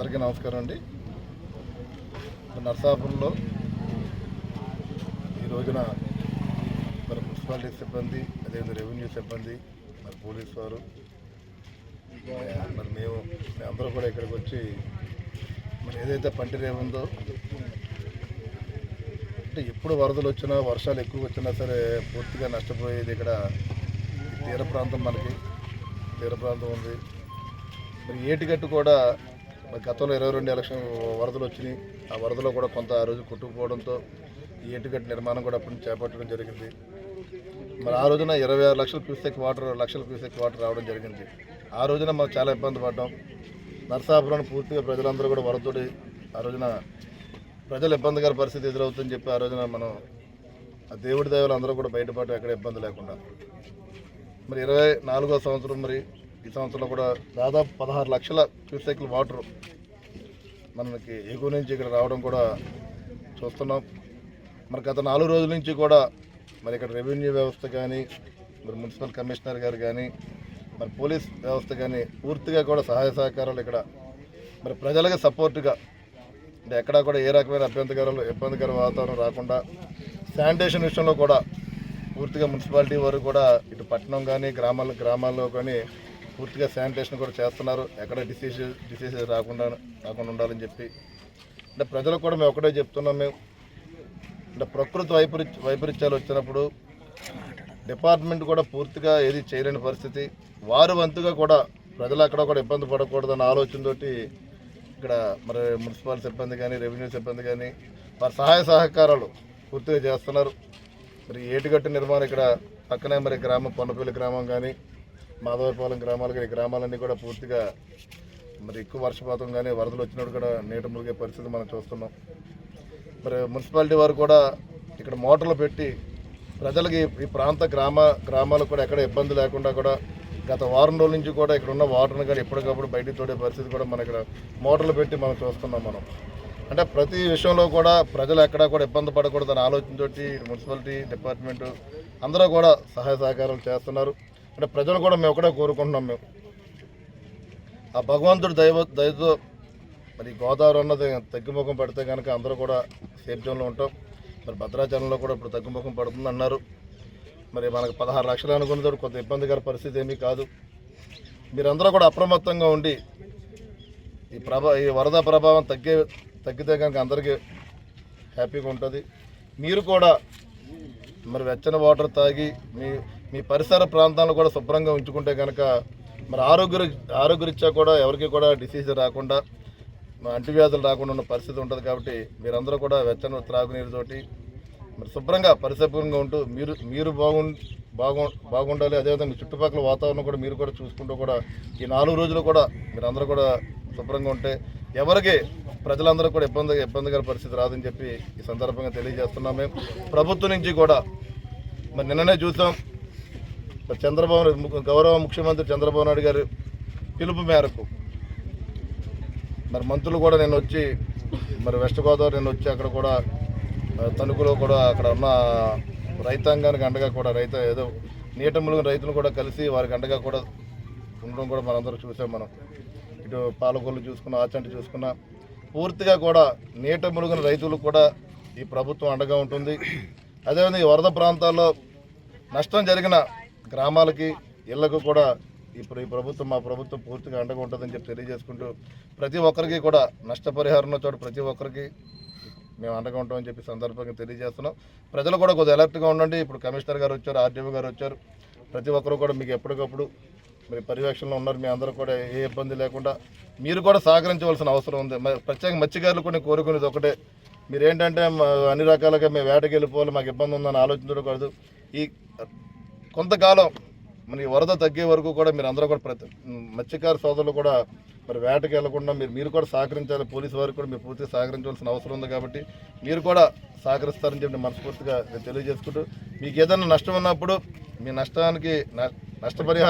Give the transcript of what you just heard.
అందరికీ నమస్కారం అండి. నర్సాపురంలో ఈ రోజున మరి మున్సిపాలిటీ సిబ్బంది అదేవిధంగా రెవెన్యూ సిబ్బంది మరి పోలీస్ వారు మరి మేము అందరూ కూడా ఇక్కడికి వచ్చి మరి ఏదైతే పంటిరేవు ఉందో అంటే ఎప్పుడు వరదలు వచ్చినా వర్షాలు ఎక్కువ వచ్చినా సరే పూర్తిగా నష్టపోయేది ఇక్కడ తీర ప్రాంతం మనకి తీర ప్రాంతం ఉంది. మరి ఏటిగట్టు కూడా మరి గతంలో ఇరవై రెండు ఎలక్షన్ వరదలు వచ్చినాయి. ఆ వరదలో కూడా కొంత ఆ రోజు కొట్టుకుపోవడంతో ఈ ఏటిగట్టు నిర్మాణం కూడా అప్పుడు చేపట్టడం జరిగింది. మరి ఆ రోజున ఇరవై ఆరు లక్షల క్యూసెక్ వాటర్ లక్షల క్యూసెక్ వాటర్ రావడం జరిగింది. ఆ రోజున మాకు చాలా ఇబ్బంది పడ్డాం. నర్సాపురం పూర్తిగా ప్రజలందరూ కూడా వరదతోటి ఆ రోజున ప్రజలు ఇబ్బందికర పరిస్థితి ఎదురవుతుందని చెప్పి ఆ రోజున మనం ఆ దేవుడి దేవులు అందరూ కూడా బయటపడటం ఎక్కడ ఇబ్బంది లేకుండా. మరి ఇరవై నాలుగో సంవత్సరం మరి ఈ సంవత్సరంలో కూడా దాదాపు పదహారు లక్షల క్యూసెక్ల వాటర్ మనకి ఎగువ నుంచి ఇక్కడ రావడం కూడా చూస్తున్నాం. మరి గత నాలుగు రోజుల నుంచి కూడా మరి ఇక్కడ రెవెన్యూ వ్యవస్థ కానీ మరి మున్సిపల్ కమిషనర్ గారు కానీ మరి పోలీస్ వ్యవస్థ కానీ పూర్తిగా కూడా సహాయ సహకారాలు ఇక్కడ మరి ప్రజలకు సపోర్టుగా అంటే ఎక్కడా కూడా ఏ రకమైన అభ్యంతకరాలు ఇబ్బందికర వాతావరణం రాకుండా శానిటేషన్ విషయంలో కూడా పూర్తిగా మున్సిపాలిటీ వారు కూడా ఇటు పట్టణం కానీ గ్రామాల గ్రామాల్లో కానీ పూర్తిగా శానిటేషన్ కూడా చేస్తున్నారు. ఎక్కడ డిసీజ్ డిసీజెస్ రాకుండా రాకుండా ఉండాలని చెప్పి. అంటే ప్రజలకు కూడా మేము ఒకటే చెప్తున్నాం మేము. అంటే ప్రకృతి వైపరీ వైపరీత్యాలు వచ్చినప్పుడు డిపార్ట్మెంట్ కూడా పూర్తిగా ఏది చేయలేని పరిస్థితి. వారు వంతుగా కూడా ప్రజలు అక్కడ కూడా ఇబ్బంది పడకూడదన్న ఆలోచనతోటి ఇక్కడ మరి మున్సిపల్ సిబ్బంది కానీ రెవెన్యూ సిబ్బంది కానీ వారి సహాయ సహకారాలు పూర్తిగా చేస్తున్నారు. మరి ఏటుగట్టు నిర్మాణం ఇక్కడ పక్కనే మరి గ్రామం పొన్నపల్లి గ్రామం కానీ మాధవపాలెం గ్రామాలు కానీ ఈ గ్రామాలన్నీ కూడా పూర్తిగా మరి ఎక్కువ వర్షపాతం కానీ వరదలు వచ్చినప్పుడు కూడా నీట మురిగే పరిస్థితి మనం చూస్తున్నాం. మరి మున్సిపాలిటీ వారు కూడా ఇక్కడ మోటార్లు పెట్టి ప్రజలకి ఈ ప్రాంత గ్రామ గ్రామాలకు కూడా ఎక్కడ ఇబ్బంది లేకుండా కూడా గత వారం రోజుల నుంచి కూడా ఇక్కడ ఉన్న వాటర్ని కానీ ఎప్పటికప్పుడు బయటికి తోడే పరిస్థితి కూడా మన ఇక్కడ మోటార్లు పెట్టి మనం చూస్తున్నాం మనం. అంటే ప్రతి విషయంలో కూడా ప్రజలు ఎక్కడా కూడా ఇబ్బంది పడకూడదు అనే ఆలోచనతోటి మున్సిపాలిటీ డిపార్ట్మెంటు అందరూ కూడా సహాయ సహకారాలు చేస్తున్నారు. అంటే ప్రజలు కూడా మేము ఒకటే కోరుకుంటున్నాం మేము. ఆ భగవంతుడు దైవ దయతో మరి గోదావరి అన్నది తగ్గుముఖం పడితే కనుక అందరూ కూడా సేఫ్ జోన్లో ఉంటాం. మరి భద్రాచలంలో కూడా ఇప్పుడు తగ్గుముఖం పడుతుంది అన్నారు మరి మనకు పదహారు లక్షలు అనుకున్నది కొంత ఇబ్బందికర పరిస్థితి ఏమీ కాదు. మీరందరూ కూడా అప్రమత్తంగా ఉండి ఈ ప్రభా ఈ వరద ప్రభావం తగ్గే తగ్గితే కనుక అందరికీ హ్యాపీగా ఉంటుంది. మీరు కూడా మరి వెచ్చని వాటర్ తాగి మీ మీ పరిసర ప్రాంతాలను కూడా శుభ్రంగా ఉంచుకుంటే కనుక మరి ఆరోగ్య ఆరోగ్యరీత్యా కూడా ఎవరికి కూడా డిసీజ్ రాకుండా మా అంటువ్యాధులు రాకుండా ఉన్న పరిస్థితి ఉంటుంది కాబట్టి మీరందరూ కూడా వెచ్చని త్రాగునీరుతోటి మరి శుభ్రంగా పరిశుభ్రంగా ఉంటూ మీరు మీరు బాగు బాగు బాగుండాలి. అదేవిధంగా మీ చుట్టుపక్కల వాతావరణం కూడా మీరు కూడా చూసుకుంటూ కూడా ఈ నాలుగు రోజులు కూడా మీరందరూ కూడా శుభ్రంగా ఉంటే ఎవరికి ప్రజలందరూ కూడా ఇబ్బంది ఇబ్బందికర పరిస్థితి రాదని చెప్పి ఈ సందర్భంగా తెలియజేస్తున్నాం మేము. ప్రభుత్వం నుంచి కూడా మరి నిన్ననే చూసాం. చంద్రబాబు గౌరవ ముఖ్యమంత్రి చంద్రబాబు నాయుడు గారి పిలుపు మేరకు మరి మంత్రులు కూడా నేను వచ్చి మరి వెస్ట్ గోదావరి నేను వచ్చి అక్కడ కూడా తణుకులో కూడా అక్కడ ఉన్న రైతాంగానికి అండగా కూడా రైత ఏదో నీట ములుగు రైతులు కూడా కలిసి వారికి అండగా కూడా ఉండడం కూడా మనందరూ చూసాం మనం. ఇటు పాలకొల్లు చూసుకున్న ఆచంటి చూసుకున్న పూర్తిగా కూడా నీట ములుగున రైతులు కూడా ఈ ప్రభుత్వం అండగా ఉంటుంది. అదేవిధంగా ఈ వరద ప్రాంతాల్లో నష్టం జరిగిన గ్రామాలకి ఇళ్ళకు కూడా ఇప్పుడు ఈ ప్రభుత్వం మా ప్రభుత్వం పూర్తిగా అండగా ఉంటుందని చెప్పి తెలియజేసుకుంటూ ప్రతి ఒక్కరికి కూడా నష్టపరిహారం చోటు చోట ప్రతి ఒక్కరికి మేము అండగా ఉంటామని చెప్పి సందర్భంగా తెలియజేస్తున్నాం. ప్రజలు కూడా కొద్దిగా అలర్ట్గా ఉండండి. ఇప్పుడు కమిషనర్ గారు వచ్చారు ఆర్డీఓ గారు వచ్చారు. ప్రతి ఒక్కరు కూడా మీకు ఎప్పటికప్పుడు మరి పర్యవేక్షణలో ఉన్నారు. మీ అందరూ కూడా ఏ ఇబ్బంది లేకుండా మీరు కూడా సహకరించవలసిన అవసరం ఉంది. మరి ప్రత్యేక మత్స్యకారులు కొన్ని కోరుకునేది ఒకటే. మీరేంటంటే అన్ని రకాలుగా మేము వేటకి వెళ్ళిపోవాలి మాకు ఇబ్బంది ఉందని ఆలోచించకూడదు ఈ కొంతకాలం మరి వరద తగ్గే వరకు కూడా మీరు అందరూ కూడా ప్రతి మత్స్యకార సోదరులు కూడా మరి వేటకి వెళ్ళకుండా మీరు మీరు కూడా సహకరించాలి. పోలీసు వారికి కూడా మీరు పూర్తిగా సహకరించవలసిన అవసరం ఉంది కాబట్టి మీరు కూడా సహకరిస్తారని చెప్పి మనస్ఫూర్తిగా నేను తెలియజేసుకుంటూ మీకు ఏదైనా నష్టం ఉన్నప్పుడు మీ నష్టానికి నష్టపరిహారం